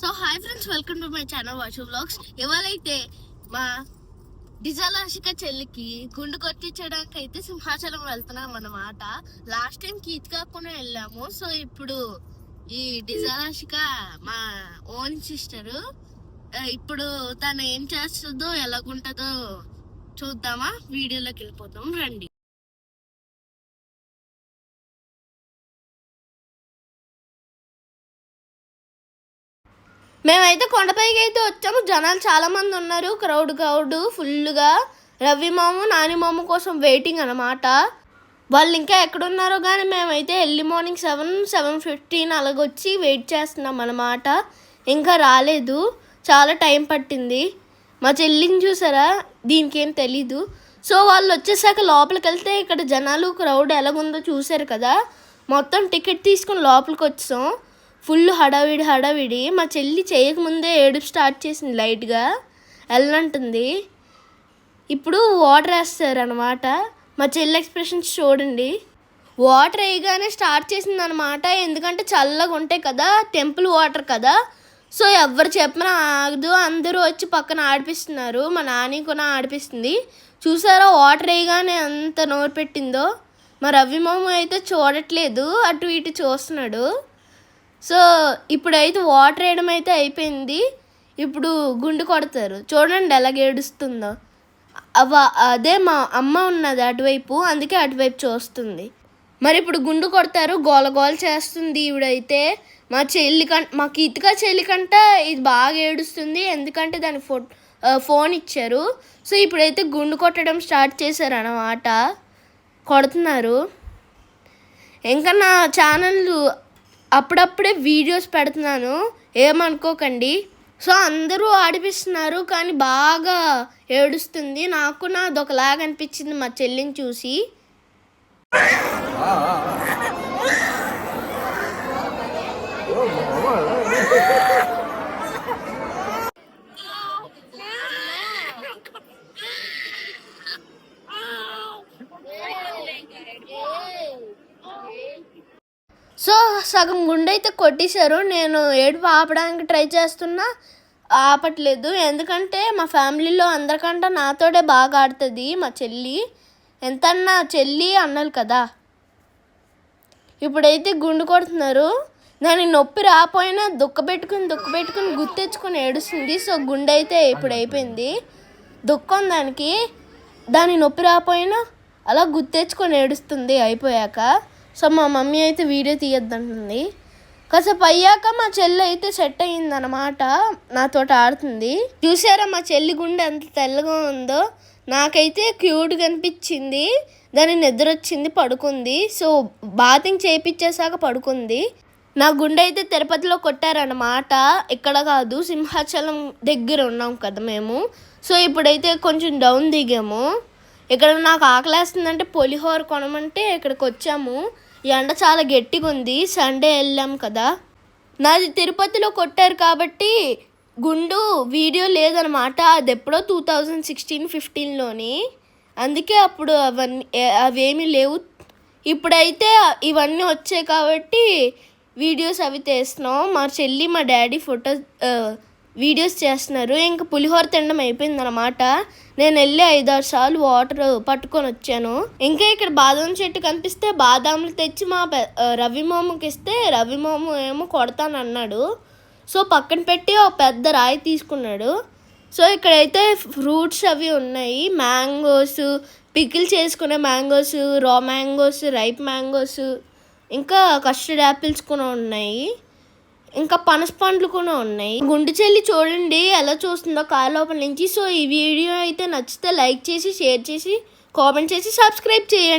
So hi friends welcome to my channel Vachu vlogs. ఇవాళైతే మా డిజాలాషిక చెల్లికి గుండు కొట్టించడానికి అయితే సింహాచలం వెళ్తున్నాం అన్నమాట. లాస్ట్ టైం కీత్ కాకుండా వెళ్ళాము. సో ఇప్పుడు ఈ డిజాలాషిక మా ఓన్ సిస్టర్ ఇప్పుడు తను ఏం చేస్తుందో ఎలాగుంటుందో చూద్దామా? వీడియోలోకి వెళ్ళిపోతాం రండి. మేమైతే కొండపైకి అయితే వచ్చాము. జనాలు చాలామంది ఉన్నారు. క్రౌడ్ క్రౌడ్ ఫుల్గా రవి మాము నాని మామ కోసం వెయిటింగ్ అనమాట వాళ్ళు ఇంకా ఎక్కడున్నారో కానీ మేమైతే early morning seven seven fifteen అలాగొచ్చి wait చేస్తున్నాం అన్నమాట. ఇంకా రాలేదు. చాలా టైం పట్టింది. మా చెల్లిని చూసారా? దీనికేం తెలీదు. సో వాళ్ళు వచ్చేసాక లోపలికి వెళ్తే ఇక్కడ జనాలు క్రౌడ్ ఎలాగుందో చూసారు కదా? మొత్తం టికెట్ తీసుకుని లోపలికి వచ్చాం ఫుల్ హడావిడి హడావిడి మా చెల్లి చేయకముందే ఏడుపు స్టార్ట్ చేసింది లైట్గా. వెళ్ళంటుంది ఇప్పుడు వాటర్ వేస్తారనమాట మా చెల్లి ఎక్స్ప్రెషన్స్ చూడండి. వాటర్ వేయగానే స్టార్ట్ చేసింది అనమాట ఎందుకంటే చల్లగా ఉంటాయి కదా టెంపుల్ వాటర్ కదా. సో ఎవరు చెప్పినా ఆగదు. అందరూ వచ్చి పక్కన ఆడిపిస్తున్నారు. మా నాని కూడా ఆడిపిస్తుంది. చూసారా వాటర్ వేయగానే ఎంత నోరు పెట్టిందో? మా రవి మామ అయితే చూడట్లేదు. అటు ఇటు చూస్తున్నాడు. సో ఇప్పుడైతే వాటర్ వేయడం అయితే అయిపోయింది. ఇప్పుడు గుండు కొడతారు. చూడండి ఎలాగ ఏడుస్తుందో. అవ అదే మా అమ్మ ఉన్నది అటువైపు అందుకే అటువైపు చూస్తుంది. మరి ఇప్పుడు గుండు కొడతారు గోల గోల చేస్తుంది ఈవిడైతే. మా చెల్లి కం మా కీతిక చెల్లి కంట ఇది బాగా ఏడుస్తుంది ఎందుకంటే దాని ఫో ఫోన్ ఇచ్చారు. సో ఇప్పుడైతే గుండు కొట్టడం స్టార్ట్ చేశారు అన్నమాట కొడుతున్నారు. ఇంకా నా ఛానల్ అప్పుడప్పుడే వీడియోస్ పెడుతున్నాను ఏమనుకోకండి. సో అందరూ ఆడిపిస్తున్నారు కానీ బాగా ఏడుస్తుంది. నాకు నాదొకలాగా అనిపించింది మా చెల్లిని చూసి. సో సగం గుండె అయితే కొట్టేశారు. నేను ఏడుపు ఆపడానికి ట్రై చేస్తున్నా ఆపట్లేదు. ఎందుకంటే మా ఫ్యామిలీలో అందరికంటే నాతోటే బాగా ఆడుతుంది మా చెల్లి. ఎంతన్నా చెల్లి అన్నారు కదా. ఇప్పుడైతే గుండు కొడుతున్నారు. దాని నొప్పి రాపోయినా దుక్క పెట్టుకుని దుక్క పెట్టుకుని గుర్తెచ్చుకుని ఏడుస్తుంది. సో గుండె అయితే ఇప్పుడు అయిపోయింది. దుఃఖం దానికి. దాని నొప్పి రాపోయినా అలా గుర్తెచ్చుకొని ఏడుస్తుంది అయిపోయాక. సో మా మమ్మీ అయితే వీడియో తీయొద్దంటుంది. కాసేపు అయ్యాక మా చెల్లి అయితే సెట్ అయ్యిందనమాట నాతో ఆడుతుంది. చూసారా మా చెల్లి గుండె ఎంత తెల్లగా ఉందో? నాకైతే క్యూట్గా అనిపించింది దాని నిద్ర వచ్చింది పడుకుంది. సో బాతింగ్ చేయించేసాక పడుకుంది. నా గుండె అయితే తిరుపతిలో కొట్టారన్నమాట. ఇక్కడ కాదు సింహాచలం దగ్గర ఉన్నాం కదా మేము. సో ఇప్పుడైతే కొంచెం డౌన్ దిగాము. ఇక్కడ నాకు ఆకలేస్తుందంటే పులిహోర కొనమంటే ఇక్కడికి వచ్చాము ఈ ఎండ చాలా గట్టిగా ఉంది సండే వెళ్ళాం కదా. నాది తిరుపతిలో కొట్టారు కాబట్టి గుండు వీడియో లేదనమాట. అది ఎప్పుడో టూ థౌజండ్ సిక్స్టీన్ ఫిఫ్టీన్లోని. అందుకే అప్పుడు అవన్నీ అవేమీ లేవు. ఇప్పుడైతే ఇవన్నీ వచ్చాయి కాబట్టి వీడియోస్ అవి తీస్తున్నాం. మా చెల్లి మా డాడీ ఫొటోస్ వీడియోస్ చేస్తున్నారు. ఇంకా పులిహోర తినడం అయిపోయింది అనమాట నేను వెళ్ళి ఐదారు సార్లు వాటర్ పట్టుకొని వచ్చాను. ఇంకా ఇక్కడ బాదం చెట్టు కనిపిస్తే బాదాములు తెచ్చి మా రవి మామకి ఇస్తే రవి మామ ఏమో కొడతానన్నాడు సో పక్కన పెట్టి ఒక పెద్ద రాయి తీసుకున్నాడు. సో ఇక్కడైతే ఫ్రూట్స్ అవి ఉన్నాయి. మ్యాంగోస్ పికిల్ చేసుకునే mangoes raw mangoes ripe mangoes ఇంకా కస్టర్డ్ యాపిల్స్ కూడా ఉన్నాయి. ఇంకా పనస పండ్లు కూడా ఉన్నాయి. గుండు చెల్లి చూడండి ఎలా చూస్తుందో కార్ లోపల నుంచి. సో ఈ వీడియో అయితే నచ్చితే లైక్ చేసి షేర్ చేసి కామెంట్ చేసి సబ్స్క్రైబ్ చేయండి.